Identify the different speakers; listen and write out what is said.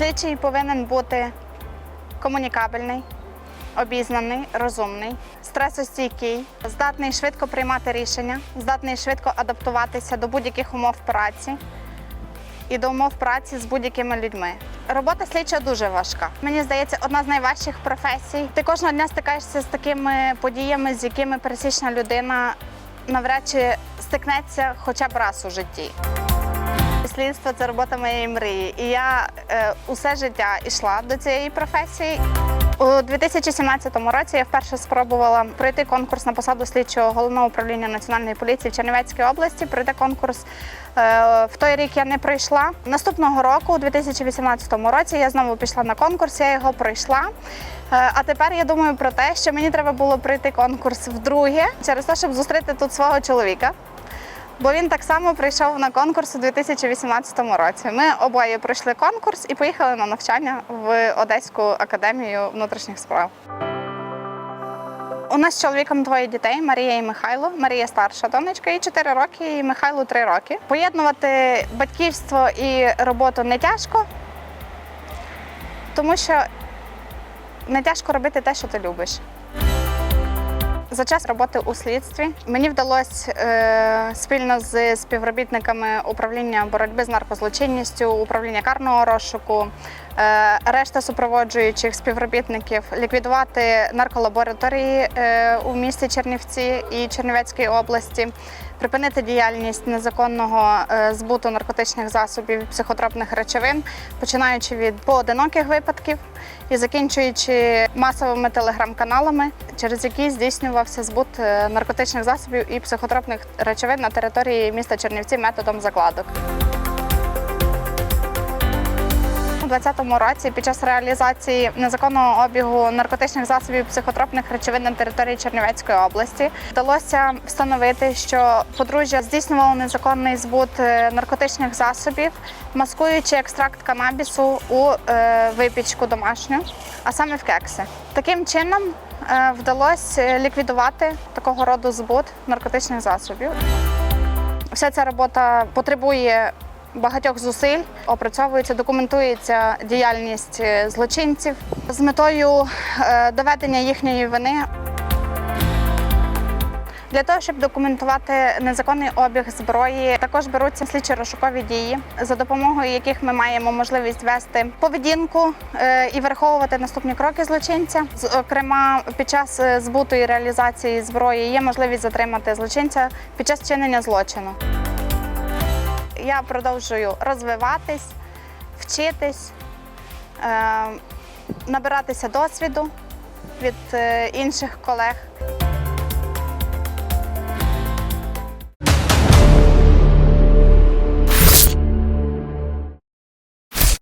Speaker 1: Слідчий повинен бути комунікабельний, обізнаний, розумний, стресостійкий, здатний швидко приймати рішення, здатний швидко адаптуватися до будь-яких умов праці і до умов праці з будь-якими людьми. Робота слідча дуже важка. Мені здається, одна з найважчих професій. Ти кожного дня стикаєшся з такими подіями, з якими пересічна людина навряд чи стикнеться хоча б раз у житті. Слідство це робота моєї мрії. І я е, усе життя йшла до цієї професії. У 2017 році я вперше спробувала пройти конкурс на посаду слідчого головного управління національної поліції в Чернівецькій області. Пройти конкурс е, в той рік я не пройшла. Наступного року, у 2018 році, я знову пішла на конкурс, я його пройшла. Е, А тепер я думаю про те, що мені треба було пройти конкурс вдруге через те, щоб зустріти тут свого чоловіка. Бо він так само прийшов на конкурс у 2018 році. Ми обоє пройшли конкурс і поїхали на навчання в Одеську академію внутрішніх справ. У нас з чоловіком двоє дітей Марія і Михайло. Марія старша донечка, їй 4 роки, і Михайлу 3 роки. Поєднувати батьківство і роботу не тяжко, тому що не тяжко робити те, що ти любиш. За час роботи у слідстві мені вдалося е, спільно з співробітниками управління боротьби з наркозлочинністю, управління карного розшуку, решта супроводжуючих співробітників ліквідувати нарколабораторії е, у місті Чернівці і Чернівецькій області, припинити діяльність незаконного е, збуту наркотичних засобів, і психотропних речовин, починаючи від поодиноких випадків і закінчуючи масовими телеграм-каналами, через які здійснювався збут е, наркотичних засобів і психотропних речовин на території міста Чернівці методом закладок. У 2020 році під час реалізації незаконного обігу наркотичних засобів психотропних речовин на території Чернівецької області вдалося встановити, що подружжя здійснювало незаконний збут е, наркотичних засобів, маскуючи екстракт канабісу у е, випічку домашню, а саме в кекси. Таким чином е, вдалося ліквідувати такого роду збут наркотичних засобів. Вся ця робота потребує багатьох зусиль, опрацьовується, документується діяльність е, злочинців з метою е, доведення їхньої вини. Для того, щоб документувати незаконний обіг зброї, також беруться слідчі розшукові дії, за допомогою яких ми маємо можливість вести поведінку е, і враховувати наступні кроки злочинця. Зокрема, під час збуту і реалізації зброї є можливість затримати злочинця під час чинення злочину. Я продовжую розвиватись, вчитись, е, набиратися досвіду від е, інших колег.